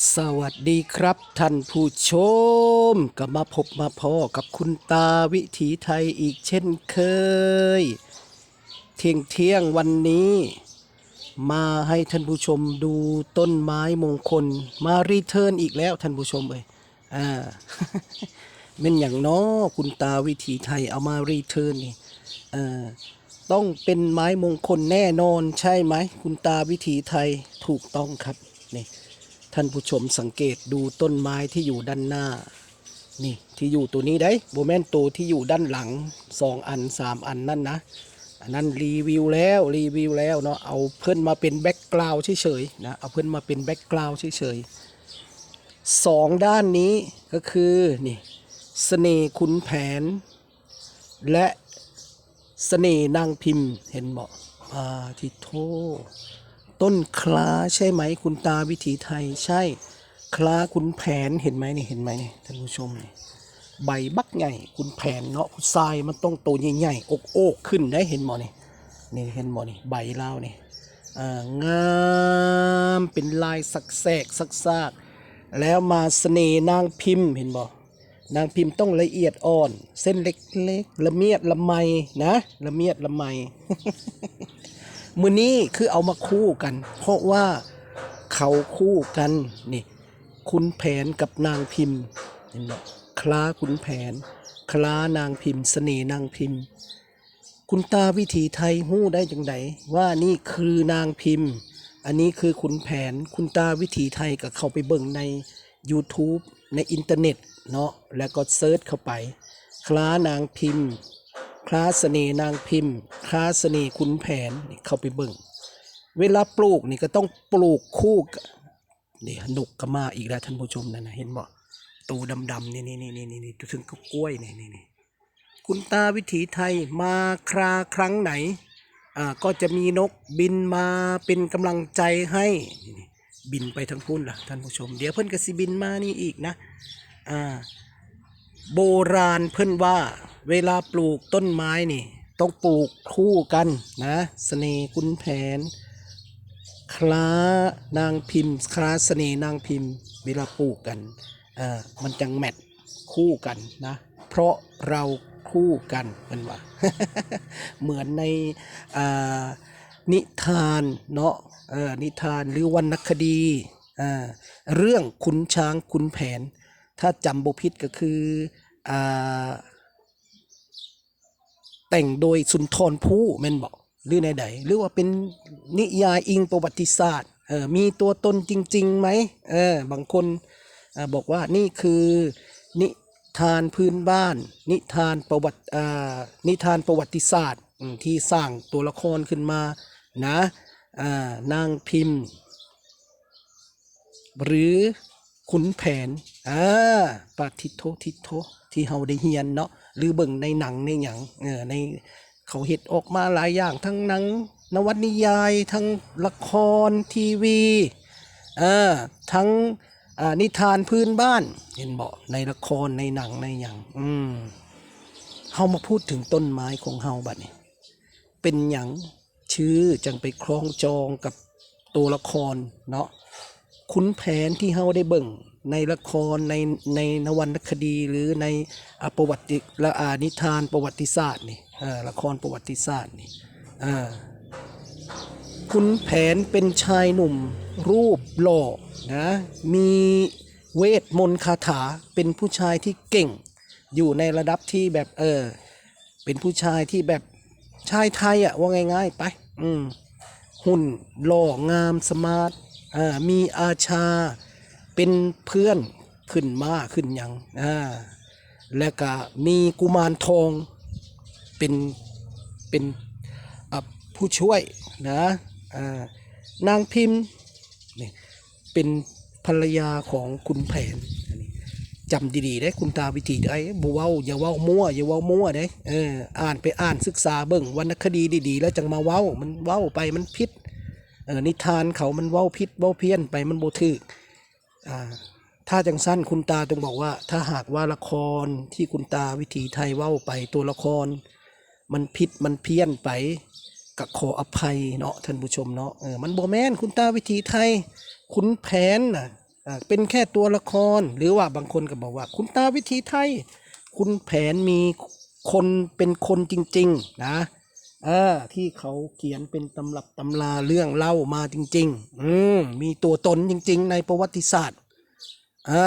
สวัสดีครับท่านผู้ชมก็มาพบมาพอกับคุณตาวิถีไทยอีกเช่นเคย เที่ยงเที่ยงวันนี้ มาให้ท่านผู้ชมดูต้นไม้มงคล มารีเทิร์นอีกแล้วท่านผู้ชมเอ้ยอ่าเป็นอย่างน้อคุณตาวิถีไทยเอามารีเทิร์นนี่อ่อต้องเป็นไม้มงคลแน่นอนใช่ไหม คุณตาวิถีไทยถูกต้องครับนี่ ท่านผู้ชมสังเกตดูต้นไม้ที่อยู่ด้านหน้า นี่ที่อยู่ตัวนี้ได้โบแมนตัวที่อยู่ด้านหลังสองอันสามอันนั่นนะ อันนั้นรีวิวแล้วรีวิวแล้วเนาะเอาเพื่อนมาเป็นแบ็กกราวด์เฉยๆนะเอาเพื่อนมาเป็นแบ็กกราวด์เฉยๆสองด้านนี้ก็คือนี่เสน่ห์ขุนแผน และเสน่ห์นางพิมพ์เห็นบอกอาทิโท ต้นคล้าใช่ไหมคุณตาวิถีไทยใช่ คล้าคุณแผนเห็นไหมนี่เห็นไหมนี่ท่านผู้ชมนี่ใบบักใหญ่คุณแผนเนาะผู้ทรายมันต้องโตใหญ่ๆอกโอกขึ้นได้เห็นหมอนี่นี่เห็นหมอนี่ใบเล่านี่อ่างามเป็นลายสักแสกสักซากแล้วมาเสน่ห์นางพิมพ์เห็นบ่นางพิมพ์ต้องละเอียดอ่อน เส้นเล็กๆละเมียดละไมนะละเมียดละไม มือนี้คือเอามาคู่กัน เพราะว่าเขาคู่กันนี่คุณแผนกับนางพิมพ์เห็นไหมคล้าคุณแผน คล้านางพิมพ์ เสน่นางพิมพ์ คุณตาวิถีไทยหู้ได้จังไดว่านี่คือนางพิมพ์ อันนี้คือคุณแผนคุณตาวิถีไทยก็เข้าไปเบิ่งใน YouTube ในอินเทอร์เน็ตเนาะแล้วก็เซิร์ชเข้าไป คล้านางพิมพ์ คล้าเนนางพิมพ์คล้าเน่ห์ขุนแผนนี่เข้าไปเบิ่ง เวลาปลูกนี่ก็ต้องปลูกคู่กันี่หนุกก็มาอีกแล้วท่านผู้ชมนั่นนะเห็นบ่ตูดำๆนี่นี่นี่นี่นี่ถึงก็กล้วยนี่นี่นี่คุณตาวิถีไทยมาคราครั้งไหนอ่าก็จะมีนกบินมาเป็นกำลังใจให้บินไปทั้งพุ่นล่ะท่านผู้ชม เดี๋ยวเพิ่นก็สิบินมานี่อีกนะอ่าโบราณเพิ่นว่า เวลาปลูกต้นไม้นี่ ต้องปลูกคู่กันนะสเสน่ห์คุณแผน คล้านางพิมพ์ คล้าเสน่ห์นางพิมพ์ เวลาปลูกกันเอ่อมันจังแมทคู่กันนะ เพราะเราคู่กันมันว่า เหมือนในอ่านิทานเนาะเออนิทานหรือวรรณคดีอ่าเรื่องขุนช้างขุนแผน ถ้าจำบพิษก็คืออ่า แต่งโดยสุนทรภู่แม่นบอกหรือในใดหรือว่าเป็นนิยายอิงประวัติศาสตร์เออมีตัวตนจริงๆไหมเออบางคนอบอกว่านี่คือนิทานพื้นบ้าน นิทานประวัติอ่านิทานประวัติศาสตร์ที่สร้างตัวละครขึ้นมานะอ่านางพิมพ์ หรือขุนแผน อ่าปาทิโททิโทที่เฮาได้เฮียนเนาะหรือเบิ่งในหนังในหยังเออในเขาเห็ดออกมาหลายอย่างทั้งหนัง นวนิยายทั้งละครทีวีเออทั้งอ่านิทานพื้นบ้าน เห็นบอกในละครในหนังในหยังอืมเฮามาพูดถึงต้นไม้ของเฮาบัดนี้เป็นหยังชื่อจังไปคล้องจองกับตัวละครเนาะขุนแผนที่เฮาได้เบิ่ง ในละครในในนวรรณคดีหรือในอประวัติละอานิทานประวัติศาสตร์นี่ละครประวัติศาสตร์นี่อ่าขุนแผนเป็นชายหนุ่มรูปหล่อนะมีเวทมนต์คาถาเป็นผู้ชายที่เก่ง อยู่ในระดับที่แบบเออเป็นผู้ชายที่แบบชายไทยอะว่าง่ายๆไปอืมหุ่นหล่องามสมาร์ทอ่ามีอาชา เป็นเพื่อนขึ้นมาขึ้นยังอ่าแล้วก็มีกุมารทองเป็นเป็นผู้ช่วยนะอ่านางพิมพ์นี่เป็นภรรยาของคุณแผนจำดีๆได้คุณตาวิธีได้บเว้าอย่าเว้ามั่วอย่าเว้ามั่วได้เอออ่านไปอ่านศึกษาเบิ่งวรรณคดีดีๆ แล้วจังมาเว้ามันเว้าไปมันพิษเออนิทานเขามันเว้าพิษเว้าเพี้ยนไปมันโบถือ ถ้าจังสั้นคุณตาต้องบอกว่า ถ้าหากว่าละครที่คุณตาวิถีไทยเว้าไปตัวละคร มันผิดมันเพี้ยนไปก็ขออภัยเนาะท่านผู้ชมเนาะเออมันโบแมนคุณตาวิถีไทย คุณแผนน่ะอ่าเป็นแค่ตัวละครหรือว่าบางคนก็บอกว่า คุณตาวิธีไทย คุณแผนมีคนเป็นคนจริง ๆ นะ ออที่เขาเขียนเป็นตำรับตำราเรื่องเล่ามาจริง ๆ อืมมีตัวตนจริง ๆ ในประวัติศาสตร์อ่า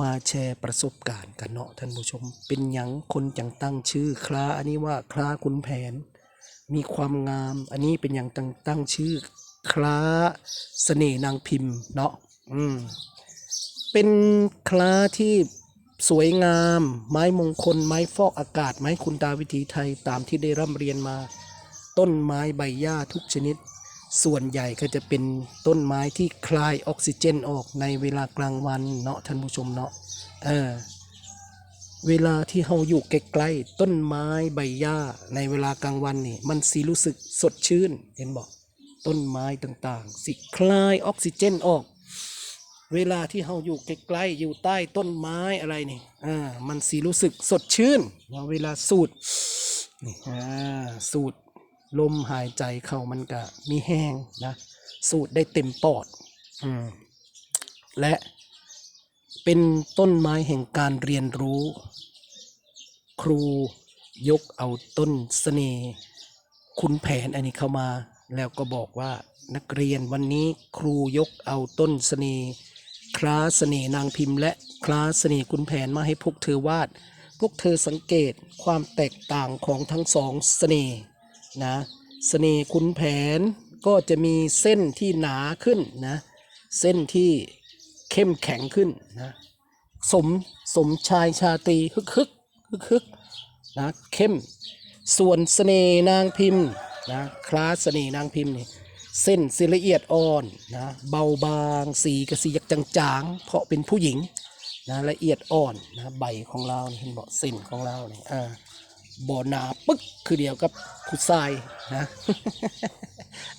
มาแชร์ประสบการณ์กันเนาะท่านผู้ชม เป็นหยังคนจังตั้งชื่อคลาอันนี้ว่าคลาคุณแผน มีความงาม อันนี้เป็นอย่างตั้งตั้งชื่อคล้าเสน่ห์นางพิมพ์เนาะอืมเป็นคลาที่ สวยงาม ไม้มงคล ไม้ฟอกอากาศ ไม้คุณตาวิถีไทยตามที่ได้ร่ำเรียนมา ต้นไม้ใบหญ้าทุกชนิด ส่วนใหญ่ก็จะเป็นต้นไม้ที่คลายออกซิเจนออกในเวลากลางวันเนาะท่านผู้ชมเนาะเออเวลาที่เราอยู่ใกล้ๆต้นไม้ใบหญ้าในเวลากลางวันนี่มันสีรู้สึกสดชื่นเห็นบอกต้นไม้ต่างๆ สิคลายออกซิเจนออก เวลาที่เราอยู่ใกล้ๆอยู่ใต้ต้นไม้อะไรนี่อ่ามันสีรู้สึกสดชื่นเนาะเวลาสูดนี่อ่าสูดลมหายใจเข้ามันก็มีแห้งนะสูดได้เต็มปอดอืมและเป็นต้นไม้แห่งการเรียนรู้ ครูยกเอาต้นเสน่ห์คุณแผนอันนี้เข้ามา แล้วก็บอกว่านักเรียนวันนี้ครูยกเอาต้นเสน่ห์ คล้าเสน่ห์นางพิมพ์และคล้าเสน่ห์คุณแผนมาให้พวกเธอวาด พวกเธอสังเกตความแตกต่างของทั้งสองเสน่ห์นะเสน่ห์คุณแผนก็จะมีเส้นที่หนาขึ้นนะเส้นที่เข้มแข็งขึ้นนะสมสมชายชาตรีฮึกฮึกฮึกฮึกนะเข้มส่วนเสน่ห์นางพิมพ์นะคลาสเสน่ห์นางพิมพ์นี่ เส้นสีละเอียดอ่อนนะเบาบางสีกระสียักจางๆ เพราะเป็นผู้หญิงนะละเอียดอ่อนนะใบของเราเห็นบอกเส้นของเราเนี่ยอ่าบ่หนาปึ๊กคือเดียวกับผู้ชายนะ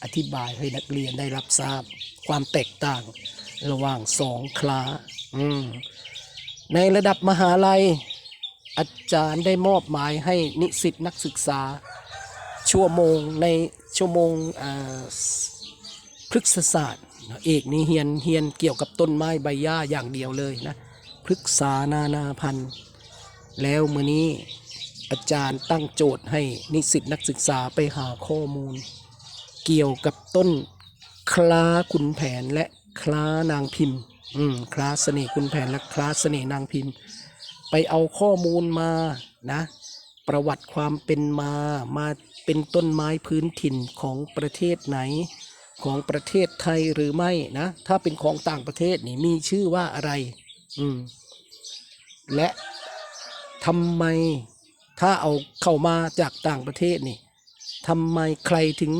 อธิบายให้นักเรียนได้รับทราบความแตกต่าง ระหว่างสองคลาอืมในระดับมหาลัย อาจารย์ได้มอบหมายให้นิสิตนักศึกษา ชั่วโมงในชั่วโมงพฤกษศาสตร์เอกนี่เฮียนเฮียนเกี่ยวกับต้นไม้ใบหญ้าอย่างเดียวเลยนะพฤกษานานาพันธุ์ แล้วมื้อนี้อาจารย์ตั้งโจทย์ให้นิสิตนักศึกษาไปหาข้อมูล เกี่ยวกับต้นคล้าขุนแผนและคล้านางพิมพ์ อืมคล้าเสน่ห์ขุนแผนและคล้าเสน่ห์นางพิมพ์ ไปเอาข้อมูลมานะ ประวัติความเป็นมามาเป็นต้นไม้พื้นถิ่นของประเทศไหน ของประเทศไทยหรือไม่นะ ถ้าเป็นของต่างประเทศนี่มีชื่อว่าอะไร อืม และทำไมถ้าเอาเข้ามาจากต่างประเทศนี่ทำไมใครถึง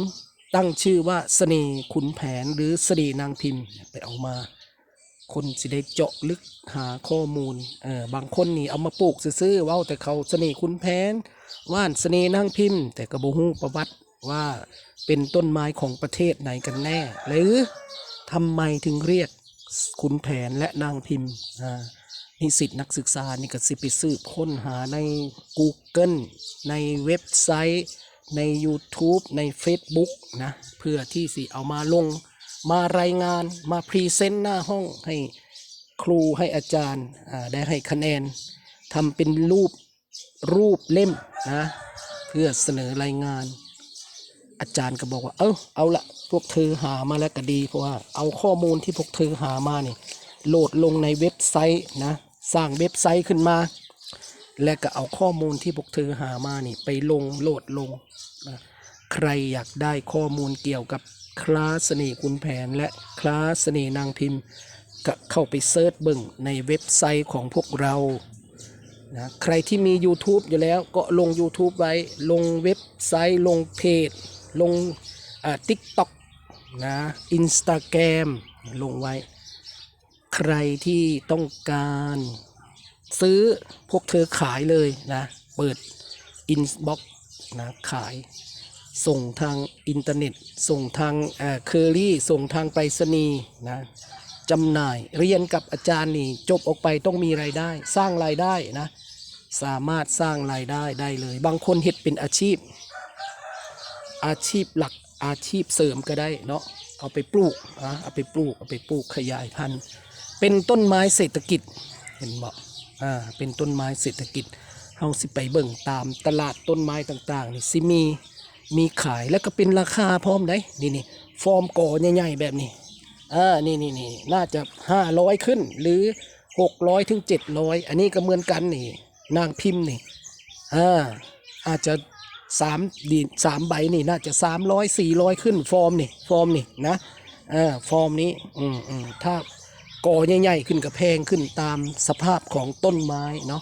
ตั้งชื่อว่าเสน่ห์ขุนแผนหรือเสน่ห์นางพิมพ์ไปเอามา คนสิได้เจาะลึกหาข้อมูลเออบางคนนี่เอามาปลูกซื่อๆว้าแต่เขาเสน่ห์คุณแผนว่านเสน่ห์นางพิมพ์ แต่กระบฮูประวัติว่าเป็นต้นไม้ของประเทศไหนกันแน่ หรือทำไมถึงเรียกขุนแผนและนางพิมพ์นิสิตนักศึกษานี่ก็สิไปสืบค้นหาใน Google ในเว็บไซต์ ใน YouTube ใน Facebook นะ เพื่อที่สิเอามาลง มารายงานมาพรีเซนต์หน้าห้องให้ครูให้อาจารย์ได้ให้คะแนนทำเป็นรูปรูปเล่มนะเพื่อเสนอรายงาน อาจารย์ก็บอกว่าเออเอาละพวกเธอหามาแล้วก็ดี เพราะว่าเอาข้อมูลที่พวกเธอหามาเนี่ยโหลดลงในเว็บไซต์นะสร้างเว็บไซต์ขึ้นมา และก็เอาข้อมูลที่พวกเธอหามานี่ไปลงโหลดลงนะใครอยากได้ข้อมูลเกี่ยวกับ คลาสเสน่ห์คุณแผนและคลาสเสน่ห์นางพิมพ์ก็เข้าไปเซิร์ชเบิ่งในเว็บไซต์ของพวกเรานะใครที่มี YouTube อยู่แล้วก็ลง YouTube ไว้ลงเว็บไซต์ลงเพจ ลงติ๊กต็อกนะอินสตาแกรมลงไว้ ใครที่ต้องการซื้อพวกเธอขายเลยนะ เปิดอินบ็อกนะขาย ส่งทางอินเทอร์เน็ต ส่งทางเคอรี่ส่งทางไปรษณีย์นะจำหน่ายเรียนกับอาจารย์นี่จบออกไปต้องมีรายได้ สร้างรายได้นะสามารถสร้างรายได้ได้เลย บางคนเฮ็ดเป็นอาชีพ อาชีพหลักอาชีพเสริมก็ได้เนาะเอาไปปลูกนะเอาไปปลูกเอาไปปลูกขยายพันธุ์ เป็นต้นไม้เศรษฐกิจเห็นบอกอ่าเป็นต้นไม้เศรษฐกิจเฮาสิไปเบิ่งตามตลาดต้นไม้ต่างๆนี่สิมี มีขายแล้วก็เป็นราคาพร้อมได้นี่นี่ฟอร์มก่อใหญ่ๆแบบนี้อ่านี่นี่นี่น่าจะห้าร้อยขึ้น หรือหกร้อยถึงเจ็ดร้อยอันนี้ก็เหมือนกันนี่ นางพิมพ์นี่อ่าอาจจะสามดีสามใบนี่น่าจะสามร้อยสี่ร้อยขึ้นฟอร์มนี่ฟอร์มนี่นะอ่าฟอร์มนี้อืมอืมถ้าก่อใหญ่ๆขึ้นกับแพงขึ้นตามสภาพของต้นไม้เนาะ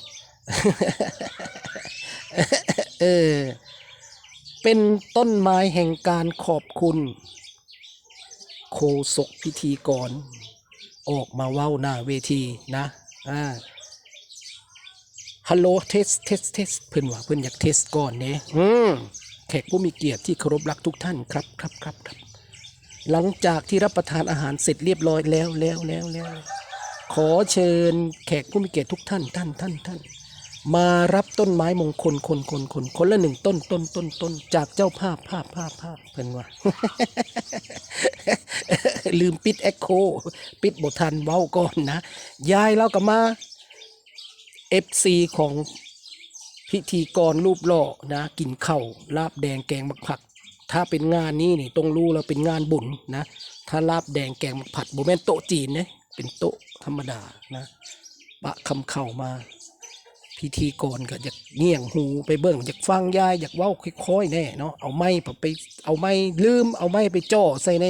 เออ เป็นต้นไม้แห่งการขอบคุณ โคศกพิธีกร ออกมาเว้าหน้าเวทีนะอ่าฮัลโหลเทสเทสเทสเพื่อนว่าเพื่อนอยากเทสก่อนเนี่ยอืมแขกผู้มีเกียรติที่เคารพรักทุกท่านครับครับครับครับ หลังจากที่รับประทานอาหารเสร็จเรียบร้อยแล้วแล้วแล้วแล้วขอเชิญแขกผู้มีเกียรติทุกท่านท่านท่านท่าน มารับต้นไม้มงคลคนคนคนคนละหนึ่งต้นต้นต้นต้นจากเจ้าภาพภาพภาพภาพเพิ่นว่า ลืมปิดแอคโค ปิดบททันเว้าก่อนนะ ยายเราก็มาเอฟซีของพิธีกรรูปหล่อนะกินข้าวลาบแดงแกงมักผัก ถ้าเป็นงานนี้นี่ต้องรู้แล้วเป็นงานบุญนะ ถ้าลาบแดงแกงมักผัดโบแมนโตจีนเนะเป็นโตธรรมดานะปะคำเข่ามา พิธีกรก็อยากเงี่ยงหูไปเบิ่งอยากฟังยายอยากเว้าค่อยๆแน่เนาะเอาไม้ไปเอาไม้ลืมเอาไม้ไปจ่อใส่ใน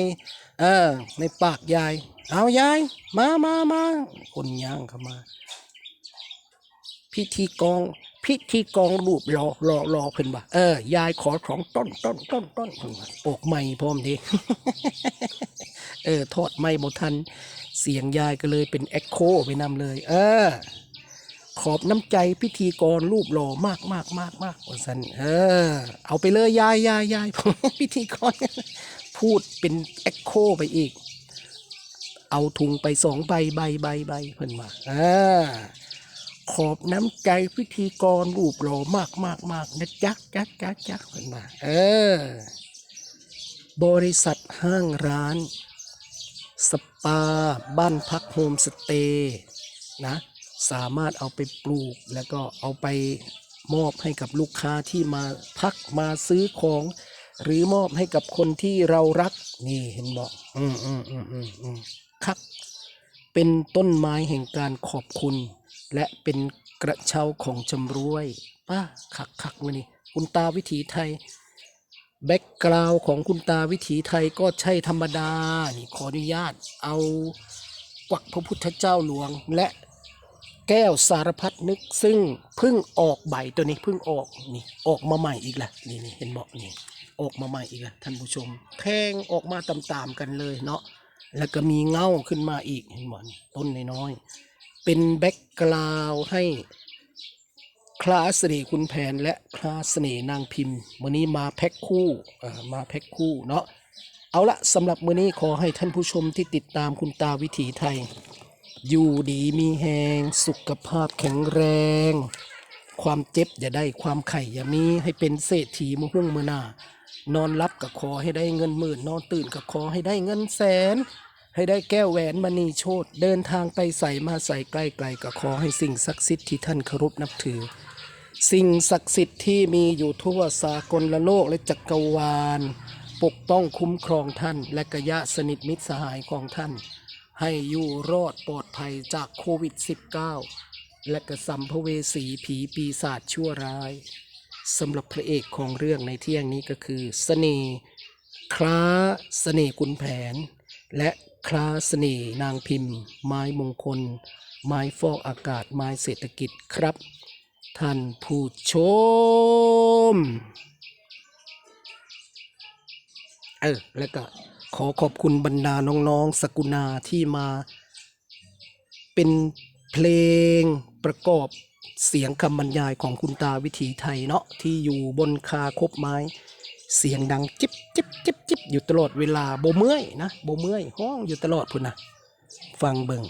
เออในปากยาย เอายาย มามามาคนย่างเข้ามา พิธีกองพิธีกองรูปรอรอรอเพิ่นว่าเออยายขอของต้นต้นต้นต้นเพิ่นว่าปกไม้พร้อมดีเออทอดไม้บ่ทัน เสียงยายก็เลยเป็นแอคโคไปนำเลย เออ ขอบน้ำใจพิธีกรรูปหล่อมากมากมากมากว่าสันเออ เอาไปเลยยายยายยายพิธีกร พูดเป็นแอคโคไปอีก เอาถุงไปสองใบใบใบใบเพิ่นมาเออขอบน้ำใจพิธีกรรูปหล่อมากมากมากนะจักจักจักจักเพิ่นมาเออ บริษัทห้างร้าน สปา บ้านพักโฮมสเตย์นะ สามารถเอาไปปลูก แล้วก็เอาไปมอบให้กับลูกค้าที่มาพักมาซื้อของ หรือมอบให้กับคนที่เรารัก นี่เห็นบอกอืมอืมอืมอืมอืมครับเป็นต้นไม้แห่งการขอบคุณ และเป็นกระเช้าของจำรวยป้าคักคักมานี่คุณตาวิถีไทยแบ็กกราวของคุณตาวิถีไทยก็ใช่ธรรมดา นี่ขออนุญาตเอากวักพระพุทธเจ้าหลวงและ แก้วสารพัดนึกซึ่งเพิ่งออกใบตัวนี้เพิ่งออกนี่ออกมาใหม่อีกละนี่นี่เห็นบอกนี่ออกมาใหม่อีกละท่านผู้ชมแทงออกมาตามๆกันเลยเนาะแล้วก็มีเงาขึ้นมาอีกเห็นบอกนี่ต้นน้อยๆเป็นแบ็กกราวให้คลาสเน่คุณแผนและคลาสเน่นางพิมพ์วันนี้มาแพ็คคู่อ่ามาแพ็คคู่เนาะเอาละสำหรับมื้อนี้ขอให้ท่านผู้ชมที่ติดตามคุณตาวิถีไทย อยู่ดีมีแหงสุขภาพแข็งแรง ความเจ็บอย่าได้ความไข่อย่ามีให้เป็นเศรษฐีมือหุ่งมือหน้านอนรับก็ขอให้ได้เงินหมื่น นอนตื่นก็ขอให้ได้เงินแสน ให้ได้แก้วแหวนมณีโชตเดินทางไปใส่มาใส่ใกล้ๆก็ขอให้สิ่งศักดิ์สิทธิ์ที่ท่านเคารพนับถือ สิ่งศักดิ์สิทธิ์ที่มีอยู่ทั่วสากลโลกและจักรวาล ปกป้องคุ้มครองท่าน และกยะสนิทมิตรสหายของท่าน ให้อยู่รอดปลอดภัยจากโควิด -19 และกระสัมภเวสีผีปีศาจชั่วร้ายสำหรับพระเอกของเรื่องในเที่ยงนี้ก็คือเสน่ห์คล้าเสน่ห์กุนแผน และคล้าเสน่ห์นางพิมพ์ ไม้มงคล ไม้ฟอกอากาศไม้เศรษฐกิจครับ ท่านผู้ชม เออ แล้วก็ ขอขอบคุณบรรดาน้องๆสกุณาที่มา เป็นเพลงประกอบเสียงคำบรรยายของคุณตาวิถีไทยเนาะที่อยู่บนคาคบไม้ เสียงดังจิบจิบจิบจิบอยู่ตลอดเวลาโบเมื่อยนะโบเมื่อยห้องอยู่ตลอดพุ่นนะฟังเบิ่ง